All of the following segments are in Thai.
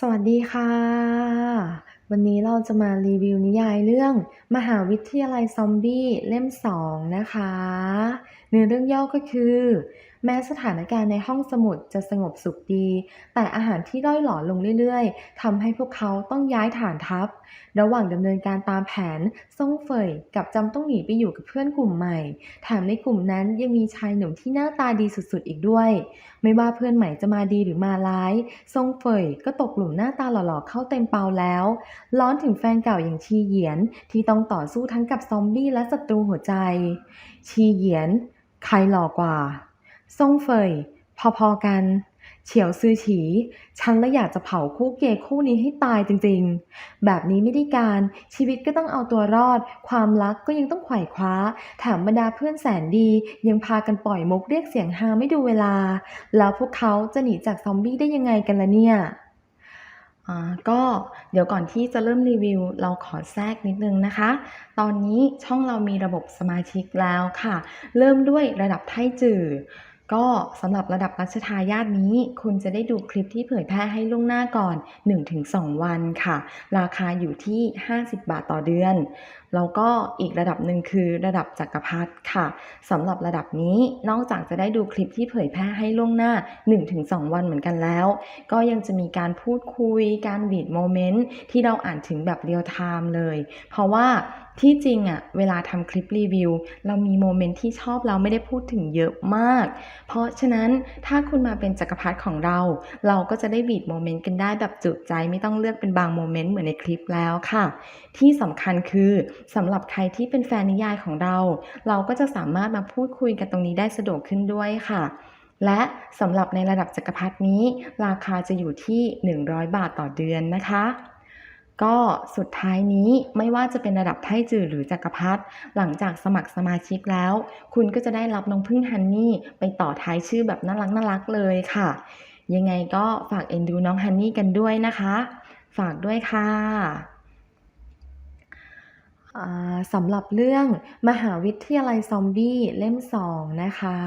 สวัสดีค่ะ วันนี้เราจะมารีวิวนิยายเรื่อง มหาวิทยาลัยซอมบี้เล่ม 2 นะคะเนื้อเรื่องย่อก็คือ แม้สถานการณ์ในห้องสมุดจะสงบสุขดี แต่อาหารที่ด้อยหลอลงเรื่อยๆทำให้พวกเขาต้องย้ายฐานทัพ ระหว่างดำเนินการตามแผนซ่งเฟยกับจำต้องหนีไปอยู่กับเพื่อนกลุ่มใหม่แถมในกลุ่มนั้นยังมีชายหนุ่มที่หน้าตาดีสุดๆอีกด้วย ไม่ว่าเพื่อนใหม่จะมาดีหรือมาร้ายซ่งเฟยก็ตกหลุมหน้าตาหล่อๆเข้าเต็มเปาแล้วร้อนถึงแฟนเก่าอย่างชีเหยียนที่ต้องต่อสู้ทั้งกับซอมบี้และศัตรูหัวใจ ชีเหยียน ใครหล่อกว่า ซ่งเฟย พอๆกัน เฉียวซือฉี ฉันและอยากจะเผาคู่เกย์คู่นี้ให้ตายจริงๆ แบบนี้ไม่ได้การ ชีวิตก็ต้องเอาตัวรอด ความรักก็ยังต้องไขว่คว้า แถมบรรดาเพื่อนแสนดี ยังพากันปล่อยมุกเรียกเสียงฮาไม่ดูเวลา แล้วพวกเขาจะหนีจากซอมบี้ได้ยังไงกันล่ะเนี่ย ก็เดี๋ยวก่อนที่จะเริ่มรีวิว เราขอแทรกนิดนึงนะคะ ตอนนี้ช่องเรามีระบบสมาชิกแล้วค่ะ เริ่มด้วยระดับไทจือก็สำหรับระดับรัชทายาทนี้ คุณจะได้ดูคลิปที่เผยแพร่ให้ล่วงหน้าก่อน 1-2 วันค่ะ ราคาอยู่ที่ 50 บาทต่อเดือน แล้วก็อีกระดับหนึ่งคือระดับจักรพรรดิค่ะสำหรับระดับนี้นอกจากจะได้ดูคลิปที่เผยแพร่ให้ล่วงหน้า 1-2 วันเหมือนกันแล้ว ก็ยังจะมีการพูดคุยการบีดโมเมนต์ที่เราอ่านถึงแบบเรียลไทม์เลย เพราะว่าที่จริงอะเวลาทำคลิปรีวิว เรามีโมเมนต์ที่ชอบเราไม่ได้พูดถึงเยอะมาก เพราะฉะนั้นถ้าคุณมาเป็นจักรพรรดิของเรา เราก็จะได้บีดโมเมนต์กันได้แบบจุใจไม่ต้องเลือกเป็นบางโมเมนต์เหมือนในคลิปแล้วค่ะ ที่สำคัญคือสำหรับใครที่เป็นแฟนนิยายของเรา เราก็จะสามารถมาพูดคุยกันตรงนี้ได้สะดวกขึ้นด้วยค่ะ และสำหรับในระดับจักรพรรดินี้ ราคาจะอยู่ที่ 100 บาทต่อเดือนนะคะ ก็สุดท้ายนี้ไม่ว่าจะเป็นระดับไทจือหรือจักรพรรดิหลังจากสมัครสมาชิกแล้ว คุณก็จะได้รับน้องพึ่งฮันนี่ไปต่อท้ายชื่อแบบน่ารักน่ารักเลยค่ะ ยังไงก็ฝากเอ็นดูน้องฮันนี่กันด้วยนะคะ ฝากด้วยค่ะ สำหรับเรื่องมหาวิทยาลัยซอมบี้เล่ม 2 นะคะ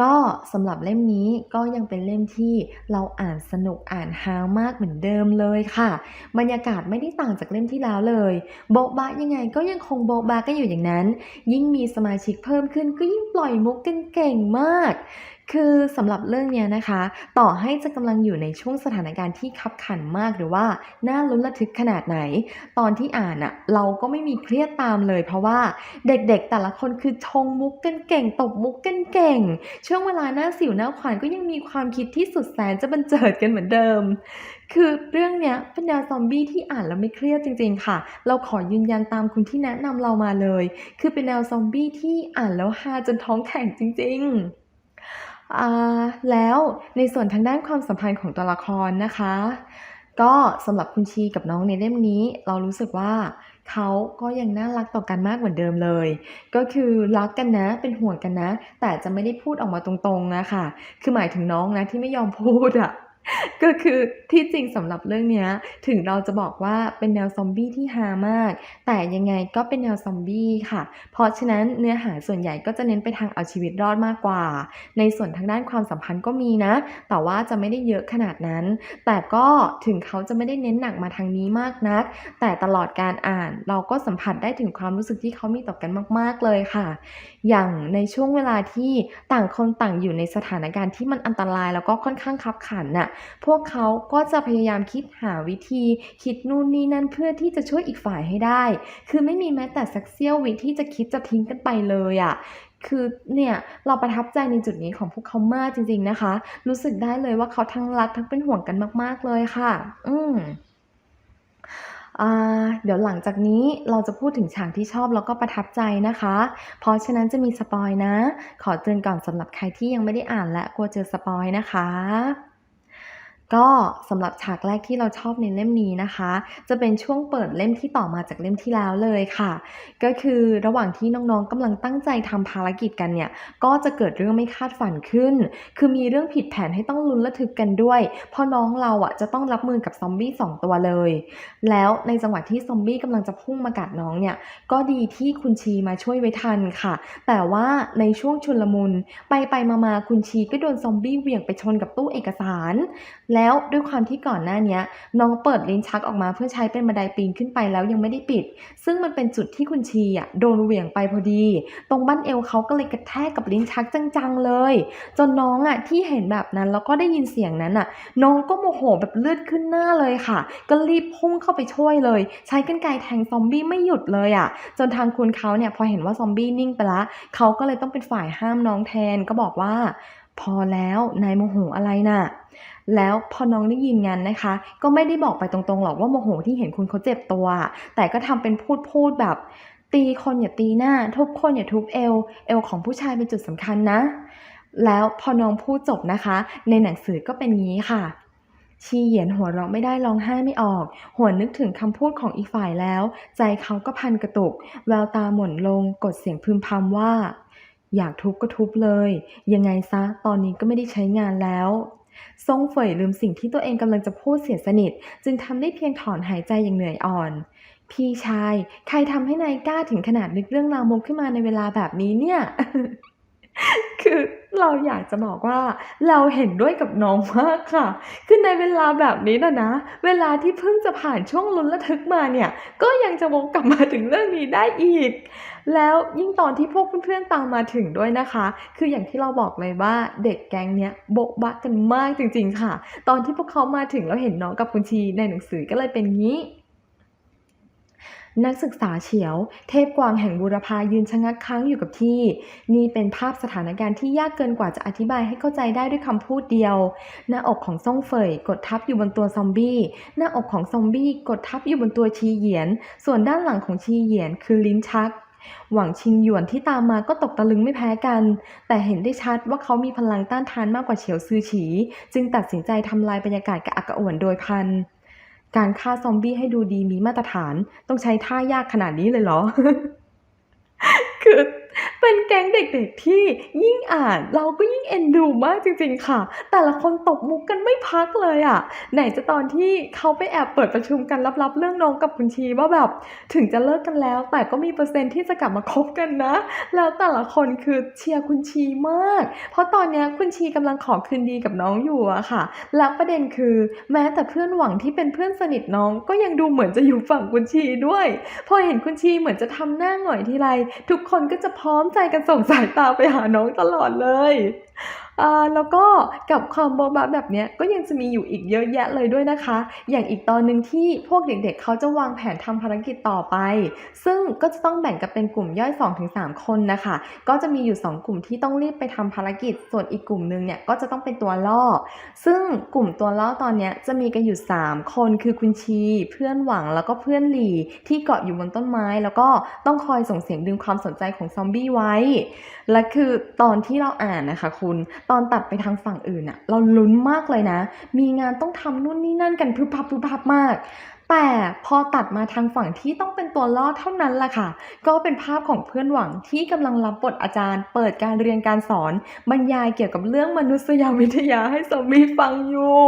ก็สำหรับเล่มนี้ก็ยังเป็นเล่มที่เราอ่านสนุกอ่านฮามากเหมือนเดิมเลยค่ะ บรรยากาศไม่ได้ต่างจากเล่มที่แล้วเลย โบ๊ะบะยังไงก็ยังคงโบ๊ะบะกันอยู่อย่างนั้น ยิ่งมีสมาชิกเพิ่มขึ้นก็ยิ่งปล่อยมุกกันเก่งมากคือสำหรับเรื่องเนี้ยนะคะ ต่อให้จะกำลังอยู่ในช่วงสถานการณ์ที่คับขันมากหรือว่าน่าลุ้นระทึกขนาดไหน ตอนที่อ่านอะเราก็ไม่มีเครียดตามเลย เพราะว่าเด็กๆแต่ละคนคือชงมุกกันเก่ง ตบมุกกันเก่ง ช่วงเวลาหน้าสิวหน้าขวานก็ยังมีความคิดที่สุดแสนจะบันเจิดกันเหมือนเดิม คือเรื่องเนี้ยเป็นแนวซอมบี้ที่อ่านแล้วไม่เครียดจริง ๆ ค่ะ เราขอยืนยันตามคุณที่แนะนำเรามาเลย คือเป็นแนวซอมบี้ที่อ่านแล้วฮาจนท้องแข็งจริง ๆ แล้วในส่วนทางด้านความสัมพันธ์ของตัวละครนะคะ ก็สำหรับคุณชีกับน้องในเล่มนี้ เรารู้สึกว่าเขาก็ยังน่ารักต่อกันมากเหมือนเดิมเลย ก็คือรักกันนะ เป็นห่วงกันนะ แต่จะไม่ได้พูดออกมาตรงๆนะคะ คือหมายถึงน้องนะที่ไม่ยอมพูดอะ ก็คือที่จริงสำหรับเรื่องนี้ถึงเราจะบอกว่าเป็นแนวซอมบี้ที่ฮามาก แต่ยังไงก็เป็นแนวซอมบี้ค่ะ เพราะฉะนั้นเนื้อหาส่วนใหญ่ก็จะเน้นไปทางเอาชีวิตรอดมากกว่า ในส่วนทางด้านความสัมพันธ์ก็มีนะ แต่ว่าจะไม่ได้เยอะขนาดนั้น แต่ก็ถึงเขาจะไม่ได้เน้นหนักมาทางนี้มากนัก แต่ตลอดการอ่านเราก็สัมผัสได้ถึงความรู้สึกที่เขามีต่อกันมาก ๆเลยค่ะ อย่างในช่วงเวลาที่ต่างคนต่างอยู่ในสถานการณ์ที่มันอันตรายแล้วก็ค่อนข้างคับขันน่ะ พวกเขาก็จะพยายามคิดหาวิธีคิดนู่นนี่นั่นเพื่อที่จะช่วยอีกฝ่ายให้ได้ คือไม่มีแม้แต่สักเสี้ยววิที่จะคิดจะทิ้งกันไปเลยอะ่ะคือเนี่ยเราประทับใจในจุดนี้ของพวกเขามากจริง ๆนะคะ รู้สึกได้เลยว่าเขาทั้งรักทั้งเป็นห่วงกันมาก ๆเลยค่ะ อืม เดี๋ยวหลังจากนี้เราจะพูดถึงฉากที่ชอบแล้วก็ประทับใจนะคะ เพราะฉะนั้นจะมีสปอยนะ ขอเตือนก่อนสำหรับใครที่ยังไม่ได้อ่านและกลัวเจอสปอยนะคะ ก็สำหรับฉากแรกที่เราชอบในเล่มนี้นะคะ จะเป็นช่วงเปิดเล่มที่ต่อมาจากเล่มที่แล้วเลยค่ะ ก็คือระหว่างที่น้องๆกำลังตั้งใจทำภารกิจกันเนี่ย ก็จะเกิดเรื่องไม่คาดฝันขึ้น คือมีเรื่องผิดแผนให้ต้องลุ้นระทึกกันด้วย เพราะน้องเราอะจะต้องรับมือกับซอมบี้สองตัวเลย แล้วในจังหวะที่ซอมบี้กำลังจะพุ่งมากัดน้องเนี่ย ก็ดีที่คุณชีมาช่วยไว้ทันค่ะ แต่ว่าในช่วงชุลมุนไปไปมามาๆคุณชีก็โดนซอมบี้เหวี่ยงไปชนกับตู้เอกสาร แล้แล้วด้วยความที่ก่อนหน้านี้น้องเปิดลิ้นชักออกมาเพื่อใช้เป็นบันไดปีนขึ้นไปแล้วยังไม่ได้ปิด ซึ่งมันเป็นจุดที่คุณชีอะโดนเหวี่ยงไปพอดี ตรงบั้นเอวเขาก็เลยกระแทกกับลิ้นชักจังๆเลย จนน้องอะที่เห็นแบบนั้นแล้วก็ได้ยินเสียงนั้นอะ น้องก็โมโหแบบเลือดขึ้นหน้าเลยค่ะ ก็รีบพุ่งเข้าไปช่วยเลย ใช้กรรไกรแทงซอมบี้ไม่หยุดเลยอะ จนทางคุณเขาเนี่ยพอเห็นว่าซอมบี้นิ่งไปละเขาก็เลยต้องเป็นฝ่ายห้ามน้องแทนก็บอกว่า พอแล้วนายโมโหอะไรน่ะ แล้วพอน้องได้ยินงั้นนะคะ ก็ไม่ได้บอกไปตรงๆหรอกว่าโมโหที่เห็นคุณเขาเจ็บตัว แต่ก็ทำเป็นพูดพูดแบบ ตีคนอย่าตีหน้า ทุบคนอย่าทุบเอว เอวของผู้ชายเป็นจุดสำคัญนะ แล้วพอน้องพูดจบนะคะ ในหนังสือก็เป็นงี้ค่ะชีเหยียนหัวเราะไม่ได้ร้องไห้ไม่ออก หัวนึกถึงคำพูดของอีฝ่ายแล้ว ใจเขาก็พันกระตุก แววตาหม่นลง กดเสียงพึมพำว่า อยากทุบก็ทุบเลย ยังไงซะ ตอนนี้ก็ไม่ได้ใช้งานแล้ว ซงเฟยลืมสิ่งที่ตัวเองกำลังจะพูดเสียสนิท จึงทำได้เพียงถอนหายใจอย่างเหนื่อยอ่อน พี่ชาย ใครทำให้นายกล้าถึงขนาดนึกเรื่องราวมุกขึ้นมาในเวลาแบบนี้เนี่ย คือเราอยากจะบอกว่าเราเห็นด้วยกับน้องมากค่ะ คือในเวลาแบบนี้นะนะ เวลาที่เพิ่งจะผ่านช่วงลุ้นระทึกมาเนี่ย ก็ยังจะวกกลับมาถึงเรื่องนี้ได้อีก แล้วยิ่งตอนที่พวกเพื่อนๆตามมาถึงด้วยนะคะ คืออย่างที่เราบอกเลยว่าเด็กแก๊งเนี้ยโบ๊ะบะกันมากจริงๆค่ะ ตอนที่พวกเขามาถึงแล้วเห็นน้องกับคุณชีในหนังสือก็เลยเป็นงี้นักศึกษาเฉียว เทพกวางแห่งบูรพายืนชะงักค้างอยู่กับที่ นี่เป็นภาพสถานการณ์ที่ยากเกินกว่าจะอธิบายให้เข้าใจได้ด้วยคำพูดเดียว หน้าอกของซ่องเฟยกดทับอยู่บนตัวซอมบี้ หน้าอกของซอมบี้กดทับอยู่บนตัวชีเหยียน ส่วนด้านหลังของชีเหยียนคือลิ้นชัก หวังชิงหยวนที่ตามมาก็ตกตะลึงไม่แพ้กัน แต่เห็นได้ชัดว่าเขามีพลังต้านทานมากกว่าเฉียวซือฉี จึงตัดสินใจทำลายบรรยากาศกระอักกระอ่วนโดยพันการฆ่าซอมบี้ให้ดูดีมีมาตรฐาน ต้องใช้ท่ายากขนาดนี้เลยเหรอ คือ เป็นแก๊งเด็กๆที่ยิ่งอ่านเราก็ยิ่งเอ็นดูมากจริงๆค่ะ แต่ละคนตบมุกกันไม่พักเลยอะ่ะ ไหนจะตอนที่เขาไปแอบเปิดประชุมกันลับๆ เรื่องน้องกับคุณชีว่าแบบ ถึงจะเลิกกันแล้ว แต่ก็มีเปอร์เซ็นต์ที่จะกลับมาคบกันนะ แล้วแต่ละคนคือเชียร์คุณชีมาก เพราะตอนเนี้ยคุณชีกำลังขอคืนดีกับน้องอยู่อะค่ะ แล้วประเด็นคือแม้แต่เพื่อนหวังที่เป็นเพื่อนสนิทน้องก็ยังดูเหมือนจะอยู่ฝั่งคุณชีด้วย พอเห็นคุณชีเหมือนจะทำหน้าหงอยทีไรทุกคนก็จะพพร้อมใจกันส่งสายตาไปหาน้องตลอดเลย แล้วก็กับความโบบะแบบนี้ก็ยังจะมีอยู่อีกเยอะแยะเลยด้วยนะคะ อย่างอีกตอนหนึ่งที่พวกเด็กๆ เขาจะวางแผนทำภารกิจต่อไป ซึ่งก็จะต้องแบ่งกันเป็นกลุ่มย่อย 2-3 คนนะคะ ก็จะมีอยู่ 2 กลุ่มที่ต้องรีบไปทำภารกิจ ส่วนอีกกลุ่มหนึงเนี่ยก็จะต้องเป็นตัวล่อ ซึ่งกลุ่มตัวล่อตอนนี้จะมีกันอยู่ 3 คนคือคุณชี เพื่อนหวังแล้วก็เพื่อนหลีที่เกาะอยู่บนต้นไม้ แล้วก็ต้องคอยส่งเสียงดึงความสนใจของซอมบี้ไว้ และคือตอนที่เราอ่านนะคะคุณตอนตัดไปทางฝั่งอื่นอะเราลุ้นมากเลยนะ มีงานต้องทำนู่นนี่นั่นกันพึบพับพึบพับมาก แต่พอตัดมาทางฝั่งที่ต้องเป็นตัวล่อเท่านั้นล่ะค่ะ ก็เป็นภาพของเพื่อนหวังที่กำลังรับบทอาจารย์ เปิดการเรียนการสอน บรรยายเกี่ยวกับเรื่องมนุษยวิทยาให้ซอมบี้ฟังอยู่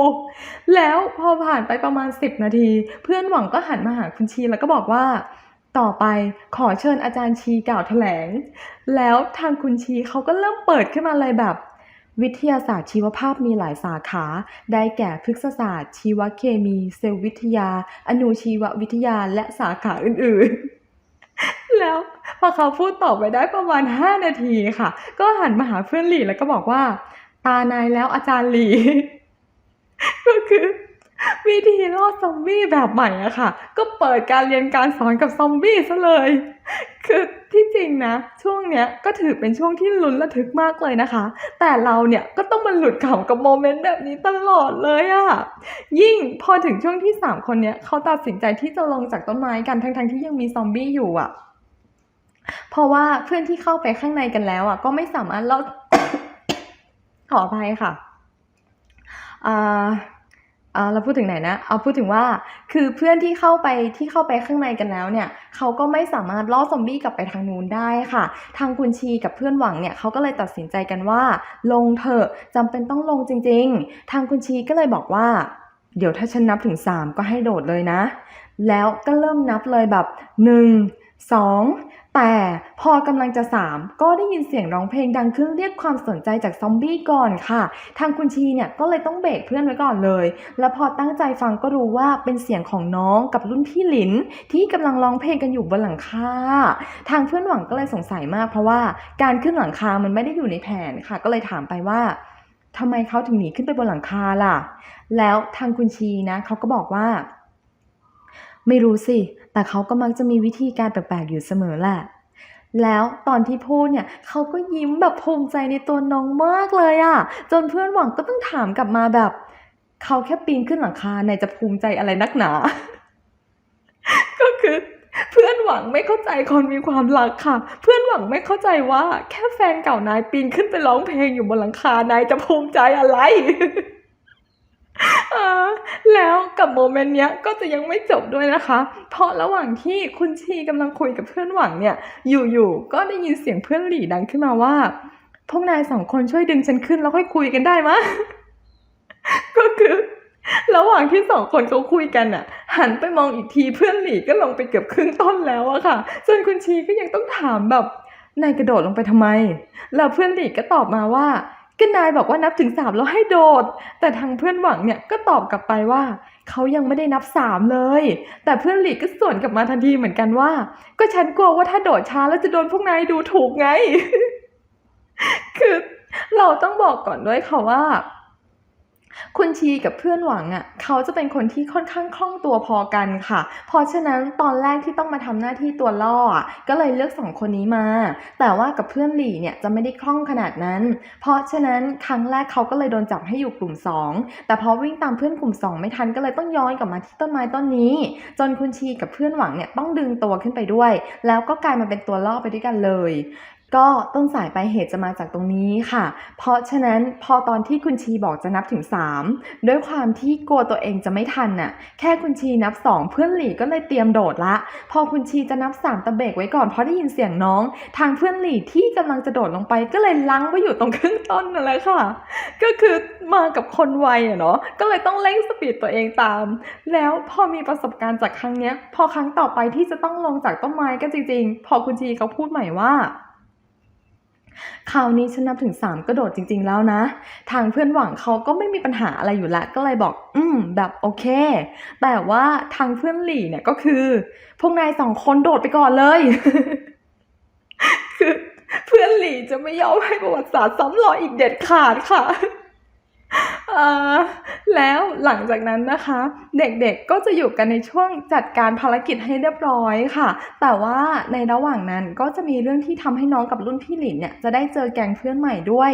แล้วพอผ่านไปประมาณ 10 นาที เพื่อนหวังก็หันมาหาคุณชีแล้วก็บอกว่าต่อไปขอเชิญอาจารย์ชีกล่าวแถลง แล้วทางคุณชีเขาก็เริ่มเปิดขึ้นมาเลยแบบ วิทยาศาสตร์ชีวภาพมีหลายสาขา ได้แก่พฤกษศาสตร์ ชีวเคมี เซลล์วิทยา อนุชีววิทยา และสาขาอื่นๆ แล้วพอเขาพูดต่อไปได้ประมาณ 5 นาทีค่ะ ก็หันมาหาเพื่อนหลีแล้วก็บอกว่า ตานายแล้วอาจารย์หลี ก็คือ วิธีล่อซอมบี้แบบใหม่อะค่ะ ก็เปิดการเรียนการสอนกับซอมบี้ซะเลย คือที่จริงนะ ช่วงเนี้ยก็ถือเป็นช่วงที่ลุ้นระทึกมากเลยนะคะ แต่เราเนี่ยก็ต้องมาหลุดขำกับโมเมนต์แบบนี้ตลอดเลยอะยิ่งพอถึงช่วงที่สามคนเนี้ยเขาตัดสินใจที่จะลงจากต้นไม้กันทั้งๆที่ยังมีซอมบี้อยู่อะเพราะว่าเพื่อนที่เข้าไปข้างในกันแล้วอะก็ไม่สามารถลอดขออภัยค่ะอ่าอ่า เราพูดถึงไหนนะ เอาพูดถึงว่าคือเพื่อนที่เข้าไปที่เข้าไปข้างในกันแล้วเนี่ยเขาก็ไม่สามารถล่อซอมบี้กลับไปทางนู้นได้ค่ะ ทางคุณชีกับเพื่อนหวังเนี่ยเขาก็เลยตัดสินใจกันว่า ลงเถอะจำเป็นต้องลงจริง ๆ ทางคุณชีก็เลยบอกว่า เดี๋ยวถ้าฉันนับถึงสามก็ให้โดดเลยนะ แล้วก็เริ่มนับเลยแบบหนึ่งสอง แต่พอกำลังจะสามก็ได้ยินเสียงร้องเพลงดังขึ้นเรียกความสนใจจากซอมบี้ก่อนค่ะ ทางคุณชีเนี่ยก็เลยต้องเบรกเพื่อนไว้ก่อนเลย แล้วพอตั้งใจฟังก็รู้ว่าเป็นเสียงของน้องกับรุ่นพี่หลิน ที่กำลังร้องเพลงกันอยู่บนหลังคาทางเพื่อนหวังก็เลยสงสัยมาก เพราะว่าการขึ้นหลังคามันไม่ได้อยู่ในแผนค่ะ ก็เลยถามไปว่าทำไมเขาถึงหนีขึ้นไปบนหลังคาล่ะ แล้วทางคุณชีนะเขาก็บอกว่า ไม่รู้สิ แต่เขาก็มักจะมีวิธีการแปลกๆอยู่เสมอแหละ แล้วตอนที่พูดเนี่ยเขาก็ยิ้มแบบภูมิใจในตัวน้องมากเลยอะจนเพื่อนหวังก็ต้องถามกลับมาแบบ เขาแค่ปีนขึ้นหลังคาในจะภูมิใจอะไรนักหนา ก็คือเพื่อนหวังไม่เข้าใจคนมีความรักค่ะ เพื่อนหวังไม่เข้าใจว่า แค่แฟนเก่านายปีนขึ้นไปร้องเพลงอยู่บนหลังคานายจะภูมิใจอะไร แล้วกับโมเมนต์เนี้ยก็จะยังไม่จบด้วยนะคะ เพราะระหว่างที่คุณชีกำลังคุยกับเพื่อนหวังเนี่ย อยู่ๆก็ได้ยินเสียงเพื่อนหลี่ดังขึ้นมาว่า พวกนายสองคนช่วยดึงฉันขึ้นแล้วค่อยคุยกันได้มะก็คือระหว่างที่สองคนเขาคุยกันอะหันไปมองอีกทีเพื่อนหลี่ก็ลงไปเกือบครึ่งต้นแล้วอะค่ะส่วนคุณชีก็ยังต้องถามแบบนายกระโดดลงไปทำไม แล้วเพื่อนหลี่ก็ตอบมาว่า ก็นายบอกว่านับถึงสามแล้วให้โดด แต่ทางเพื่อนหวังเนี่ยก็ตอบกลับไปว่าเขายังไม่ได้นับสามเลย แต่เพื่อนหลีก็สวนกลับมาทันทีเหมือนกันว่า ก็ฉันกลัวว่าถ้าโดดช้าแล้วจะโดนพวกนายดูถูกไง คือเราต้องบอกก่อนด้วยค่ะว่า คุณชีกับเพื่อนหวังอะเขาจะเป็นคนที่ค่อนข้างคล่องตัวพอกันค่ะ เพราะฉะนั้นตอนแรกที่ต้องมาทำหน้าที่ตัวล่ออะก็เลยเลือกสองคนนี้มา แต่ว่ากับเพื่อนหลี่เนี่ยจะไม่ได้คล่องขนาดนั้น เพราะฉะนั้นครั้งแรกเขาก็เลยโดนจับให้อยู่กลุ่ม 2 แต่พอวิ่งตามเพื่อนกลุ่ม 2 ไม่ทันก็เลยต้องย้อนกลับมาที่ต้นไม้ต้นนี้ จนคุณชีกับเพื่อนหวังเนี่ยต้องดึงตัวขึ้นไปด้วย แล้วก็กลายมาเป็นตัวล่อไปด้วยกันเลย ก็ต้นสายปลายเหตุจะมาจากตรงนี้ค่ะ เพราะฉะนั้นพอตอนที่คุณชีบอกจะนับถึง 3 ด้วยความที่กลัวตัวเองจะไม่ทันน่ะ แค่คุณชีนับ 2 เพื่อนหลีก็เลยเตรียมโดดละ พอคุณชีจะนับ 3 ตะเบรกไว้ก่อนเพราะได้ยินเสียงน้อง ทางเพื่อนหลีที่กำลังจะโดดลงไปก็เลยลังไว้อยู่ตรงครึ่งต้นนั่นแหละค่ะ ก็คือมากับคนไวอะเนาะ ก็เลยต้องเร่งสปีดตัวเองตาม แล้วพอมีประสบการณ์จากครั้งเนี้ย พอครั้งต่อไปที่จะต้องลงจากต้นไม้ก็จริงๆ พอคุณชีเขาพูดใหม่ว่า คราวนี้ฉันนับถึงสามกระโดดจริง ๆ แล้วนะ ทางเพื่อนหวังเขาก็ไม่มีปัญหาอะไรอยู่แล้วก็เลยบอก อืม แบบโอเค แต่ว่าทางเพื่อนหลี่เนี่ยก็คือ พวกนายสองคนโดดไปก่อนเลย คือเพื่อนหลี่จะไม่ยอมให้ประวัติศาสตร์ซ้ำรอยอีกเด็ดขาดค่ะ แล้วหลังจากนั้นนะคะ เด็กๆก็จะอยู่กันในช่วงจัดการภารกิจให้เรียบร้อยค่ะ แต่ว่าในระหว่างนั้นก็จะมีเรื่องที่ทำให้น้องกับรุ่นพี่หลินเนี่ยจะได้เจอแก๊งเพื่อนใหม่ด้วย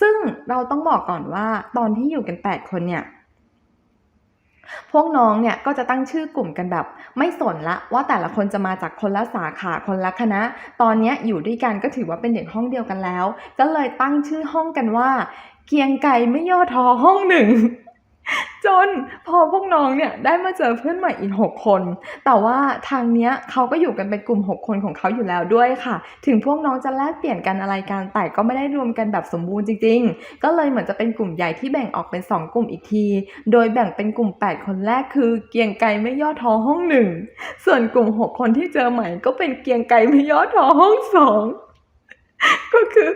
ซึ่งเราต้องบอกก่อนว่าตอนที่อยู่กัน 8 คนเนี่ยพวกน้องเนี่ยก็จะตั้งชื่อกลุ่มกันแบบ ไม่สนละว่าแต่ละคนจะมาจากคนละสาขาคนละคณะ ตอนนี้อยู่ด้วยกันก็ถือว่าเป็นเด็กห้องเดียวกันแล้ว ก็เลยตั้งชื่อห้องกันว่า เกียงไก่ไม่ย่อท้อห้องหนึ่ง จนพอพวกน้องเนี่ยได้มาเจอเพื่อนใหม่อีก 6 คน แต่ว่าทางเนี้ยเขาก็อยู่กันเป็นกลุ่ม 6 คนของเขาอยู่แล้วด้วยค่ะ ถึงพวกน้องจะแลกเปลี่ยนกันอะไรกันแต่ก็ไม่ได้รวมกันแบบสมบูรณ์จริง ๆ ก็เลยเหมือนจะเป็นกลุ่มใหญ่ที่แบ่งออกเป็น 2 กลุ่มอีกที โดยแบ่งเป็นกลุ่ม 8 คนแรกคือเกียงไก่ไม่ย่อท้อห้องหนึ่งส่วนกลุ่ม 6 คนที่เจอใหม่ก็เป็นเกียงไก่ไม่ย่อท้อห้องสองก็คือ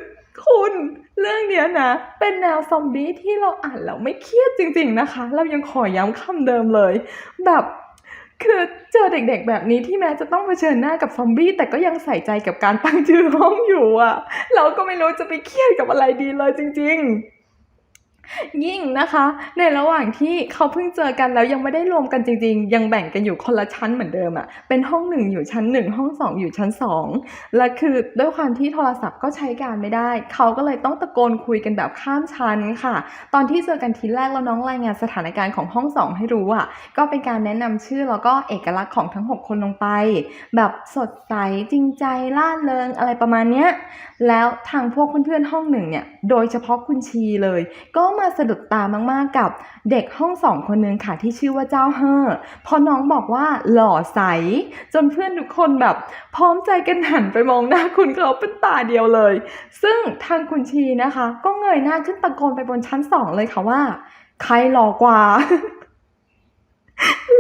คุณ เรื่องเนี้ยนะ เป็นแนวซอมบี้ที่เราอ่านแล้วไม่เครียดจริง ๆนะคะ เรายังขอย้ำคำเดิมเลย แบบคือเจอเด็กๆ แบบนี้ที่แม้จะต้องเผชิญหน้ากับซอมบี้แต่ก็ยังใส่ใจกับการตั้งชื่อห้องอยู่อะ่ะเราก็ไม่รู้จะไปเครียดกับอะไรดีเลยจริง ๆ ยิ่งนะคะ ในระหว่างที่เขาเพิ่งเจอกันแล้วยังไม่ได้รวมกันจริง ๆ ยังแบ่งกันอยู่คนละชั้นเหมือนเดิมอะ่ะเป็นห้องหนึ่งอยู่ชั้นหนึ่งห้องสองอยู่ชั้นสองและคือด้วยความที่โทรศัพท์ก็ใช้การไม่ได้ เขาก็เลยต้องตะโกนคุยกันแบบข้ามชั้นค่ะ ตอนที่เจอกันทีแรกแล้วน้องรายงานสถานการณ์ของห้องสองให้รู้อะก็เป็นการแนะนำชื่อแล้วก็เอกลักษณ์ของทั้ง 6 คนลงไป แบบสดใสจริงใจล่าเริงอะไรประมาณเนี้ยแล้วทางพวกเพื่อนๆห้องหนึ่งเนี่ยโดยเฉพาะคุณชีเลย ก็มาสะดุดตามากๆกับเด็กห้องสองคนนึงค่ะที่ชื่อว่าเจ้าเฮ่อพอน้องบอกว่าหล่อใส จนเพื่อนทุกคนแบบ พร้อมใจกันหันไปมองหน้าคุณเขาเป็นตาเดียวเลย ซึ่งทางคุณชีนะคะ ก็เงยหน้าขึ้นตะโกนไปบนชั้นสองเลยค่ะว่า ใครหล่อกว่า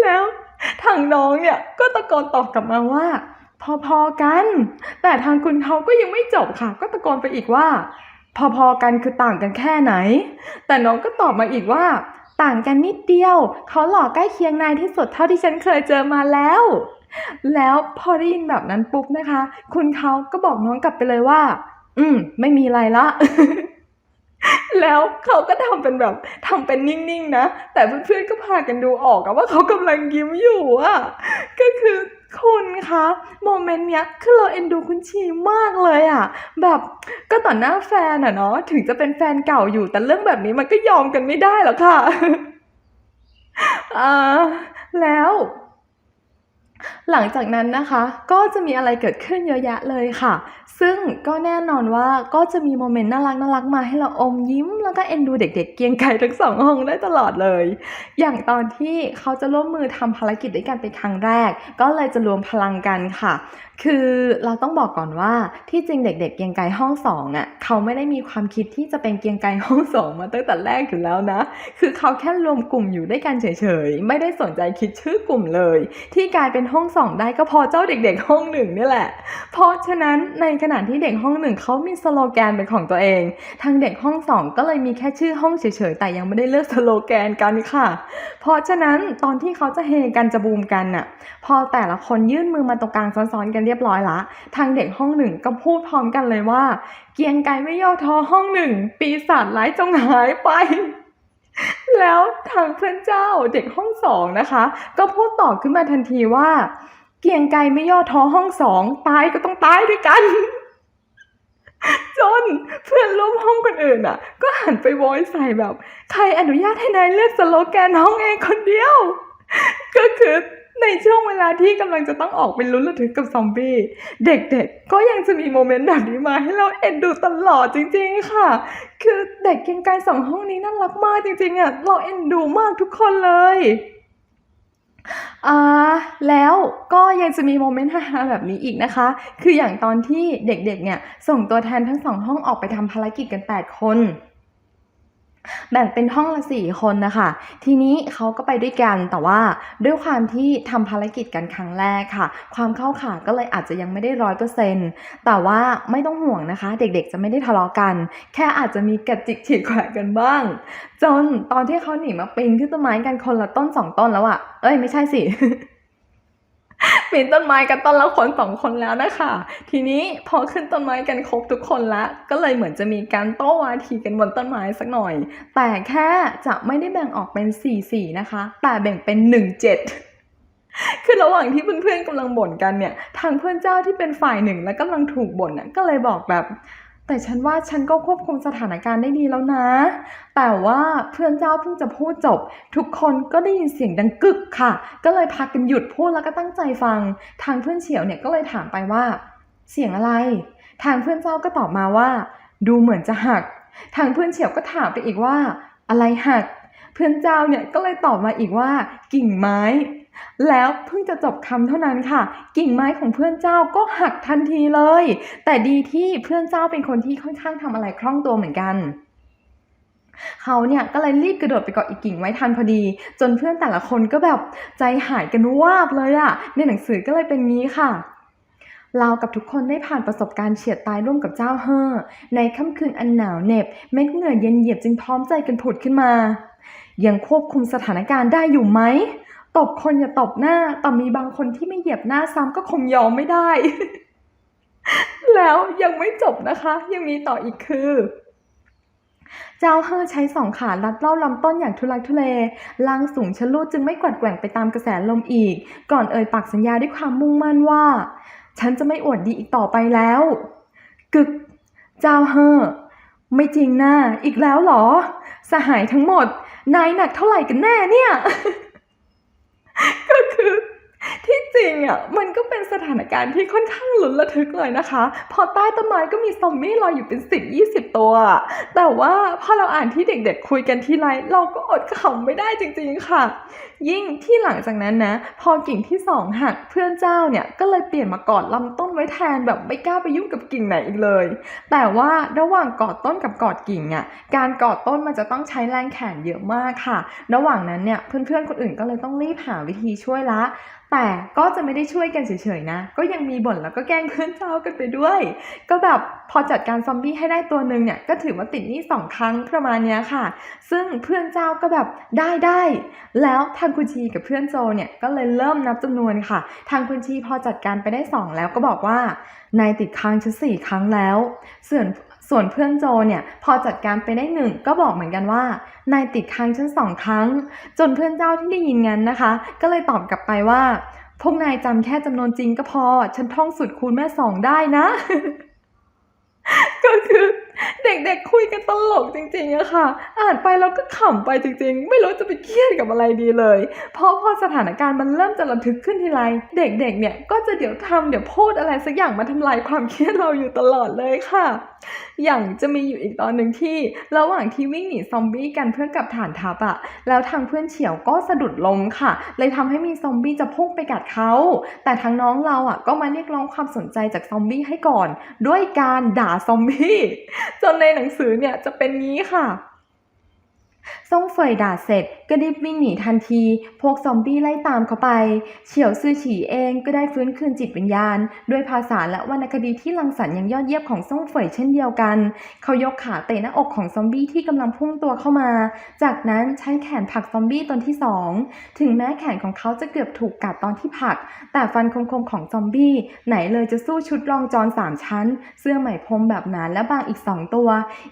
แล้วทางน้องเนี่ยก็ตะโกนตอบกลับมาว่า พอๆกัน แต่ทางคุณเขาก็ยังไม่จบค่ะ ก็ตะโกนไปอีกว่า พอๆกันคือต่างกันแค่ไหน แต่น้องก็ตอบมาอีกว่า ต่างกันนิดเดียว เขาหล่อใกล้เคียงนายที่สุดเท่าที่ฉันเคยเจอมาแล้ว แล้วพอได้ยินแบบนั้นปุ๊บนะคะ คุณเขาก็บอกน้องกลับไปเลยว่า อืม ไม่มีอะไรละแล้วเขาก็ทำเป็นแบบทำเป็นนิ่งๆนะ แต่เพื่อนๆก็พากันดูออกว่าเขากำลังยิ้มอยู่อะก็คือ คุณคะโมเมนต์เนี้ยคือเราเอ็นดูคุณชีมากเลยอะแบบก็ต่อหน้าแฟนอะเนาะถึงจะเป็นแฟนเก่าอยู่แต่เรื่องแบบนี้มันก็ยอมกันไม่ได้หรอกค่ะอ่าแล้ว หลังจากนั้นนะคะก็จะมีอะไรเกิดขึ้นเยอะแยะเลยค่ะ ซึ่งก็แน่นอนว่าก็จะมีโมเมนต์น่ารักน่ารักมาให้เราอมยิ้ม แล้วก็เอ็นดูเด็ก ๆ เกียงไก่ทั้งสองห้องได้ตลอดเลย อย่างตอนที่เขาจะร่วมมือทำภารกิจด้วยกันเป็นครั้งแรก ก็เลยจะรวมพลังกันค่ะ คือเราต้องบอกก่อนว่าที่จริงเด็กๆเกียงไกรห้องสองอะเขาไม่ได้มีความคิดที่จะเป็นเกียงไกรห้องสองมาตั้งแต่แรกอยู่แล้วนะ คือเขาแค่รวมกลุ่มอยู่ด้วยกันเฉยๆ ไม่ได้สนใจคิดชื่อกลุ่มเลย ที่กลายเป็นห้องสองได้ก็พอเจ้าเด็กๆห้องหนึ่งนี่แหละ เพราะฉะนั้นในขณะที่เด็กห้องหนึ่งเขามีสโลแกนเป็นของตัวเอง ทางเด็กห้องสองก็เลยมีแค่ชื่อห้องเฉยๆ แต่ยังไม่ได้เลือกสโลแกนกันค่ะ เพราะฉะนั้นตอนที่เขาจะเฮกันจะบูมกันน่ะพอแต่ละคนยื่นมือมาตรงกลางซ้อนๆกันเรียบร้อยละ ทางเด็กห้องหนึ่งก็พูดพร้อมกันเลยว่า เกียงไกไม่ย่อท้อห้องหนึ่ง ปีศาจร้ายจงหายไป แล้วทางเพื่อนเจ้าเด็กห้องสองนะคะ ก็พูดต่อขึ้นมาทันทีว่า เกียงไกไม่ย่อท้อห้องสองตายก็ต้องตายด้วยกันจนเพื่อนร่วมห้องคนอื่นอะ ก็หันไปโวยใส่แบบ ใครอนุญาตให้นายเลือกสโลแกนห้องเองคนเดียว ก็คือ ในช่วงเวลาที่กำลังจะต้องออกไปลุ้นระทึกกับซอมบี้ เด็กๆ ก็ยังจะมีโมเมนต์แบบนี้มาให้เราเอ็นดูตลอดจริงๆค่ะ คือเด็กเกียงไกรสองห้องนี้น่ารักมากจริงๆอะเราเอ็นดูมากทุกคนเลยอ่าแล้วก็ยังจะมีโมเมนต์ฮาๆแบบนี้อีกนะคะ คืออย่างตอนที่เด็กๆเนี่ยส่งตัวแทนทั้งสองห้องออกไปทำภารกิจกัน 8 คน แบ่งเป็นห้องละสี่คนนะคะ ทีนี้เขาก็ไปด้วยกัน แต่ว่าด้วยความที่ทำภารกิจกันครั้งแรกค่ะ ความเข้าขาก็เลยอาจจะยังไม่ได้ร้อยเปอร์เซ็นต์แต่ว่าไม่ต้องห่วงนะคะ เด็กๆจะไม่ได้ทะเลาะกัน แค่อาจจะมีกระจิกฉีกแขวกันบ้าง จนตอนที่เขาหนีมาปีนขึ้นต้นไม้กันคนละต้นสองต้นแล้วอะเอ้ยไม่ใช่สิ ปีนต้นไม้กันต้นละคนสองคนแล้วนะคะ ทีนี้พอขึ้นต้นไม้กันครบทุกคนละ ก็เลยเหมือนจะมีการโต้วาทีกันบนต้นไม้สักหน่อย แต่แค่จะไม่ได้แบ่งออกเป็นสี่สี่นะคะ แต่แบ่งเป็นหนึ่งเจ็ดคือระหว่างที่เพื่อนๆกำลังบ่นกันเนี่ย ทางเพื่อนเจ้าที่เป็นฝ่ายหนึ่งและกำลังถูกบ่นน่ะก็เลยบอกแบบ แต่ฉันว่าฉันก็ควบคุมสถานการณ์ได้ดีแล้วนะ แต่ว่าเพื่อนเจ้าเพิ่งจะพูดจบ ทุกคนก็ได้ยินเสียงดังกึกค่ะ ก็เลยพากันหยุดพูดแล้วก็ตั้งใจฟัง ทางเพื่อนเฉียวเนี่ยก็เลยถามไปว่า เสียงอะไร ทางเพื่อนเจ้าก็ตอบมาว่า ดูเหมือนจะหัก ทางเพื่อนเฉียวก็ถามไปอีกว่า อะไรหัก เพื่อนเจ้าเนี่ยก็เลยตอบมาอีกว่า กิ่งไม้ แล้วเพิ่งจะจบคำเท่านั้นค่ะ กิ่งไม้ของเพื่อนเจ้าก็หักทันทีเลย แต่ดีที่เพื่อนเจ้าเป็นคนที่ค่อนข้างทำอะไรคล่องตัวเหมือนกันเขาเนี่ยก็เลยรีบกระโดดไปเกาะอีกกิ่งไม้ทันพอดี จนเพื่อนแต่ละคนก็แบบใจหายกันวาบเลยอะในหนังสือก็เลยเป็นงี้ค่ะ เรากับทุกคนได้ผ่านประสบการณ์เฉียดตายร่วมกับเจ้าเฮอในค่ำคืนอันหนาวเหน็บเม็ดเหงื่อเย็นเหยียบจึงพร้อมใจกันผุดขึ้นมา ยังควบคุมสถานการณ์ได้อยู่ไหม ตบคนอย่าตบหน้า แต่มีบางคนที่ไม่เหยียบหน้าซ้ำก็คงยอมไม่ได้ แล้วยังไม่จบนะคะ ยังมีต่ออีกคือ เจ้าเฮอใช้สองขาลัดเล่าลำต้นอย่างทุลักทุเลล่างสูงชะลูดจึงไม่กวัดแกว่งไปตามกระแสลมอีก ก่อนเอ่ยปากสัญญาด้วยความมุ่งมั่นว่า ฉันจะไม่อวดดีอีกต่อไปแล้ว กึก เจ้าเฮอไม่จริงนะอีกแล้วหรอ สหายทั้งหมด นายหนักเท่าไหร่กันแน่เนี่ย ก็คือที่ จริงอะมันก็เป็นสถานการณ์ที่ค่อนข้างลุ้นระทึกเลยนะคะ พอใต้ต้นไม้ก็มีซอมบี้ลอยอยู่เป็นสิบยี่สิบตัว แต่ว่าพอเราอ่านที่เด็กๆคุยกันที่ไรเราก็อดขำไม่ได้จริงๆค่ะ ยิ่งที่หลังจากนั้นนะ พอกิ่งที่สองหักเพื่อนเจ้าเนี่ยก็เลยเปลี่ยนมากอดลำต้นไว้แทนแบบไม่กล้าไปยุ่งกับกิ่งไหนอีกเลย แต่ว่าระหว่างกอดต้นกับกอดกิ่งอะการกอดต้นมันจะต้องใช้แรงแขนเยอะมากค่ะ ระหว่างนั้นเนี่ยเพื่อนๆคนอื่นก็เลยต้องรีบหาวิธีช่วยละ แต่ก็็จะไม่ได้ช่วยกันเฉยๆนะ ก็ยังมีบ่นแล้วก็แกล้งเพื่อนเจ้ากันไปด้วย ก็แบบพอจัดการซอมบี้ให้ได้ตัวหนึ่งเนี่ยก็ถือว่าติดนี้สองครั้งประมาณเนี้ยค่ะ ซึ่งเพื่อนเจ้าก็แบบได้ได้ แล้วทางคุณชีกับเพื่อนโจเนี่ยก็เลยเริ่มนับจำนวนค่ะ ทางคุณชีพอจัดการไปได้สองแล้วก็บอกว่านายติดค้างฉันสี่ครั้งแล้ว ส่วนส่วนเพื่อนโจเนี่ยพอจัดการไปได้หนึ่งก็บอกเหมือนกันว่านายติดค้างฉันสองครั้ง จนเพื่อนเจ้าที่ได้ยินงั้นนะคะ ก็เลยตอบกลับไปว่า พวกนายจำแค่จำนวนจริงก็พอ ฉันท่องสุดคูณแม่สองได้นะ ก็คือเด็กๆคุยกันตลกจริงๆอะค่ะ อ่านไปแล้วก็ขำไปจริงๆ ไม่รู้จะไปเครียดกับอะไรดีเลย เพราะพอสถานการณ์มันเริ่มจะระทึกขึ้นทีไร เด็กๆเนี่ยก็จะเดี๋ยวทำเดี๋ยวพูดอะไรสักอย่างมาทำลายความเครียดเราอยู่ตลอดเลยค่ะ อย่างจะมีอยู่อีกตอนหนึ่งที่ระหว่างที่วิ่งหนีซอมบี้กันเพื่อกับฐานทัพอะแล้วทางเพื่อนเฉียวก็สะดุดล้มค่ะ เลยทำให้มีซอมบี้จะพุ่งไปกัดเขา แต่ทางน้องเราอะก็มาเรียกร้องความสนใจจากซอมบี้ให้ก่อน ด้วยการด่าซอมบี้จนในหนังสือเนี่ยจะเป็นงี้ค่ะ ซ่งเฟยด่าเสร็จก็รีบวิ่งหนีทันที พวกซอมบี้ไล่ตามเขาไป เฉียวซื่อฉีเองก็ได้ฟื้นคืนจิตวิญญาณ ด้วยภาษาและวรรณคดีที่รังสรรค์อย่างยอดเยี่ยมของซ่งเฟยเช่นเดียวกัน เขายกขาเตะหน้าอกของซอมบี้ที่กำลังพุ่งตัวเข้ามา จากนั้นใช้แขนผลักซอมบี้ตนที่สอง ถึงแม้แขนของเขาจะเกือบถูกกัดตอนที่ผลัก แต่ฟันคมๆของซอมบี้ไหนเลยจะสู้ชุดรองจอนสามชั้น เสื้อไหมพรมแบบหนาและบางอีกสองตัว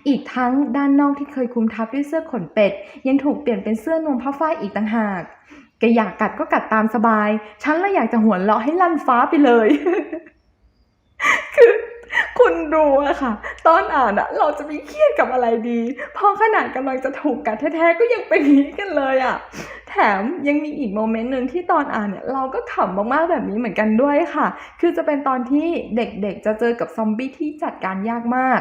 อีกทั้งด้านนอกที่เคยคลุมทับด้วยเสื้อขนเป็ด ยังถูกเปลี่ยนเป็นเสื้อนวมผ้าฝ้ายอีกต่างหากแกอยากกัดก็กัดตามสบาย ฉันละอยากจะหัวเราะให้ลั่นฟ้าไปเลย คือคุณดูอะค่ะ ตอนอ่านอะเราจะมีเครียดกับอะไรดี พอขนาดกำลังจะถูกกัดแท้ๆก็ยังเป็นนี้กันเลยอะแถมยังมีอีกโมเมนต์หนึ่งที่ตอนอ่านเนี่ยเราก็ขำมากๆแบบนี้เหมือนกันด้วยค่ะ คือจะเป็นตอนที่เด็กๆจะเจอกับซอมบี้ที่จัดการยากมาก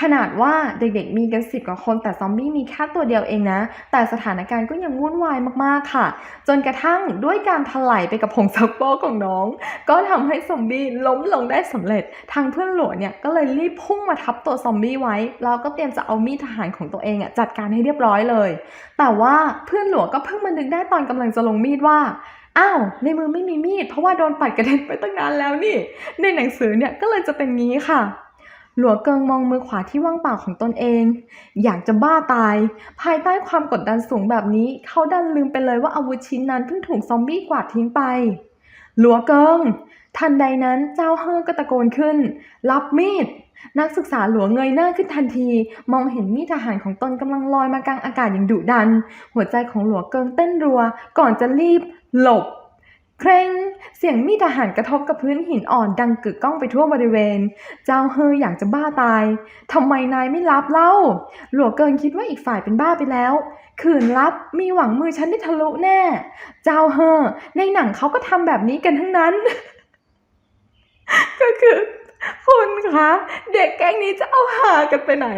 ขนาดว่าเด็กๆมีกันสิบกว่าคน แต่ซอมบี้มีแค่ตัวเดียวเองนะ แต่สถานการณ์ก็ยังวุ่นวายมากๆค่ะ จนกระทั่งด้วยการถลายไปกับผงซักฟอกของน้อง ก็ทำให้ซอมบี้ล้มลงได้สำเร็จ ทางเพื่อนหลวงเนี่ยก็เลยรีบพุ่งมาทับตัวซอมบี้ไว้ แล้วก็เตรียมจะเอามีดทหารของตัวเองอะจัดการให้เรียบร้อยเลย แต่ว่าเพื่อนหลวงก็เพิ่งมานึกได้ตอนกำลังจะลงมีดว่าอ้าวในมือไม่มีมีด เพราะว่าโดนปัดกระเด็นไปตั้งนานแล้วนี่ ในหนังสือเนี่ยก็เลยจะเป็นงี้ค่ะ หลัวเกิงมองมือขวาที่ว่างเปล่าของตนเอง อยากจะบ้าตาย ภายใต้ความกดดันสูงแบบนี้ เขาดันลืมไปเลยว่าอาวุธชิ้นนั้นเพิ่งถูกซอมบี้กวาดทิ้งไป หลัวเกิง ทันใดนั้นเจ้าเฮอก็ตะโกนขึ้น รับมีด นักศึกษาหลวงเงยหน้าขึ้นทันที มองเห็นมีดทหารของตนกำลังลอยมากลางอากาศอย่างดุดัน หัวใจของหลวงเกิงเต้นรัว ก่อนจะรีบ หลบ เคร่งเสียงมีดทหารกระทบกับพื้นหินอ่อนดังกึกก้องไปทั่วบริเวณ เจ้าเฮออยากจะบ้าตายทำไมนายไม่รับเล่า หลวงเกินคิดว่าอีกฝ่ายเป็นบ้าไปแล้ว ขืนรับมีหวังมือฉันได้ทะลุแน่ เจ้าเฮอในหนังเขาก็ทำแบบนี้กันทั้งนั้น ก็คือ คุณคะเด็กแก๊งนี้จะเอาหากันไปไหน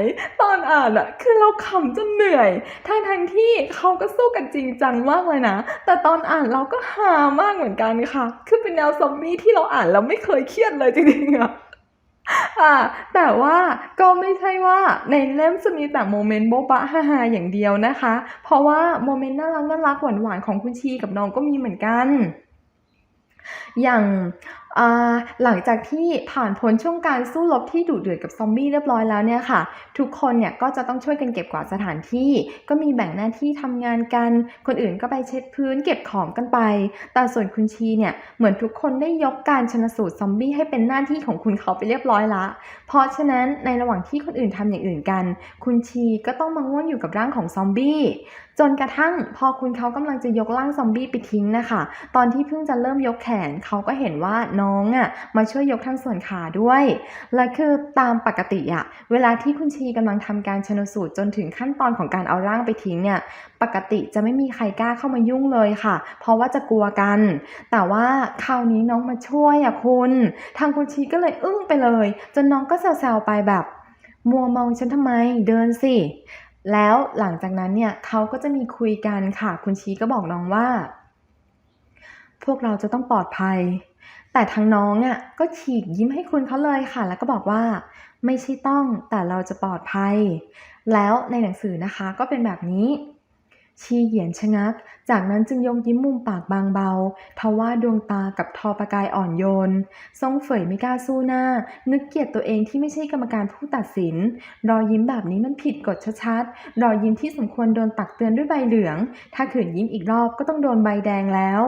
ตอนอ่านอะคือเราขำจนเหนื่อยทั้งทั้งที่เขาก็สู้กันจริงจังมากเลยนะ แต่ตอนอ่านเราก็ฮามากเหมือนกันค่ะ คือเป็นแนวซอมบี้ที่เราอ่านแล้วไม่เคยเครียดเลยจริงๆอะอ่าแต่ว่าก็ไม่ใช่ว่าในเล่มจะมีแต่โมเมนต์โบ๊ะบะฮาๆอย่างเดียวนะคะ เพราะว่าโมเมนต์น่ารักน่ารักหวานๆของคุณชีกับน้องก็มีเหมือนกัน อย่าง หลังจากที่ผ่านพ้นช่วงการสู้รบที่ดุเดือดกับซอมบี้เรียบร้อยแล้วเนี่ยค่ะ ทุกคนเนี่ยก็จะต้องช่วยกันเก็บกวาดสถานที่ ก็มีแบ่งหน้าที่ทำงานกัน คนอื่นก็ไปเช็ดพื้นเก็บของกันไป แต่ส่วนคุณชีเนี่ยเหมือนทุกคนได้ยกการชนสูตรซอมบี้ให้เป็นหน้าที่ของคุณเขาไปเรียบร้อยละ เพราะฉะนั้นในระหว่างที่คนอื่นทำอย่างอื่นกัน คุณชีก็ต้องมาง่วนอยู่กับร่างของซอมบี้ จนกระทั่งพอคุณเขากำลังจะยกร่างซอมบี้ไปทิ้งนะคะ ตอนที่เพิ่งจะเริ่มยกแขนเขาก็เห็นว่าน้องอะ่ะมาช่วยยกทั้งส่วนขาด้วย และคือตามปกติอะเวลาที่คุณชีกำลังทำการชนสูตรจนถึงขั้นตอนของการเอาร่างไปทิ้งเนี่ยปกติจะไม่มีใครกล้าเข้ามายุ่งเลยค่ะ เพราะว่าจะกลัวกัน แต่ว่าคราวนี้น้องมาช่วยอะคุณ ทางคุณชีก็เลยอึ้งไปเลย จนน้องก็แซวๆไปแบบ มัวมองฉันทำไมเดินสิ แล้วหลังจากนั้นเนี่ยเขาก็จะมีคุยกันค่ะ คุณชีก็บอกน้องว่า พวกเราจะต้องปลอดภัย แต่ทางน้องอะก็ฉีกยิ้มให้คุณเขาเลยค่ะ แล้วก็บอกว่า ไม่ใช่ต้องแต่เราจะปลอดภัย แล้วในหนังสือนะคะก็เป็นแบบนี้ ชีเหยียนชะงัก จากนั้นจึงยกยิ้มมุมปากบางเบา ทว่าดวงตากับทอประกายอ่อนโยน ทรงเฝยไม่กล้าสู้หน้า นึกเกลียดตัวเองที่ไม่ใช่กรรมการผู้ตัดสิน รอยยิ้มแบบนี้มันผิดกฎชัดๆ รอยยิ้มที่สมควรโดนตักเตือนด้วยใบเหลือง ถ้าขืนยิ้มอีกรอบก็ต้องโดนใบแดงแล้ว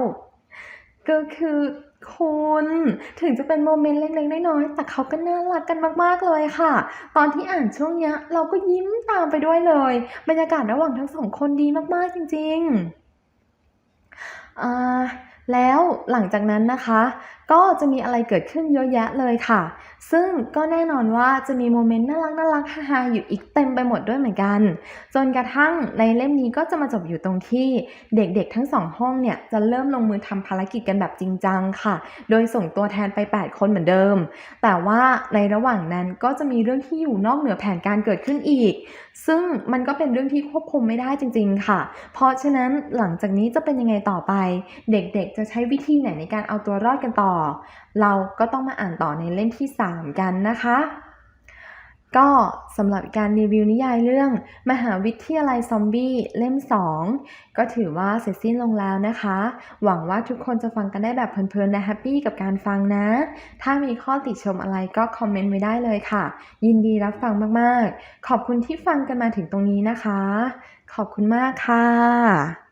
ก็คือ คุณถึงจะเป็นโมเมนต์เล็กๆน้อยๆแต่เขาก็น่ารักกันมากๆเลยค่ะ ตอนที่อ่านช่วงเนี้ย เราก็ยิ้มตามไปด้วยเลย บรรยากาศระหว่างทั้งสองคนดีมากๆจริงๆอ่าแล้วหลังจากนั้นนะคะ ก็จะมีอะไรเกิดขึ้นเยอะแยะเลยค่ะ ซึ่งก็แน่นอนว่าจะมีโมเมนต์น่ารักน่ารักฮาๆอยู่อีกเต็มไปหมดด้วยเหมือนกัน จนกระทั่งในเล่มนี้ก็จะมาจบอยู่ตรงที่เด็กๆทั้งสองห้องเนี่ยจะเริ่มลงมือทำภารกิจกันแบบจริงจังค่ะ โดยส่งตัวแทนไป 8 คนเหมือนเดิม แต่ว่าในระหว่างนั้นก็จะมีเรื่องที่อยู่นอกเหนือแผนการเกิดขึ้นอีก ซึ่งมันก็เป็นเรื่องที่ควบคุมไม่ได้จริง ๆ ค่ะ เพราะฉะนั้นหลังจากนี้จะเป็นยังไงต่อไป เด็กๆ จะใช้วิธีไหนในการเอาตัวรอดกันต่อเราก็ต้องมาอ่านต่อในเล่มที่ 3 กันนะคะ ก็สำหรับการรีวิวนิยายเรื่อง มหาวิทยาลัยซอมบี้เล่ม 2 ก็ถือว่าเสร็จสิ้นลงแล้วนะคะ หวังว่าทุกคนจะฟังกันได้แบบเพลินๆและแฮปปี้กับการฟังนะ ถ้ามีข้อติชมอะไรก็คอมเมนต์ไว้ได้เลยค่ะ ยินดีรับฟังมากๆ ขอบคุณที่ฟังกันมาถึงตรงนี้นะคะ ขอบคุณมากค่ะ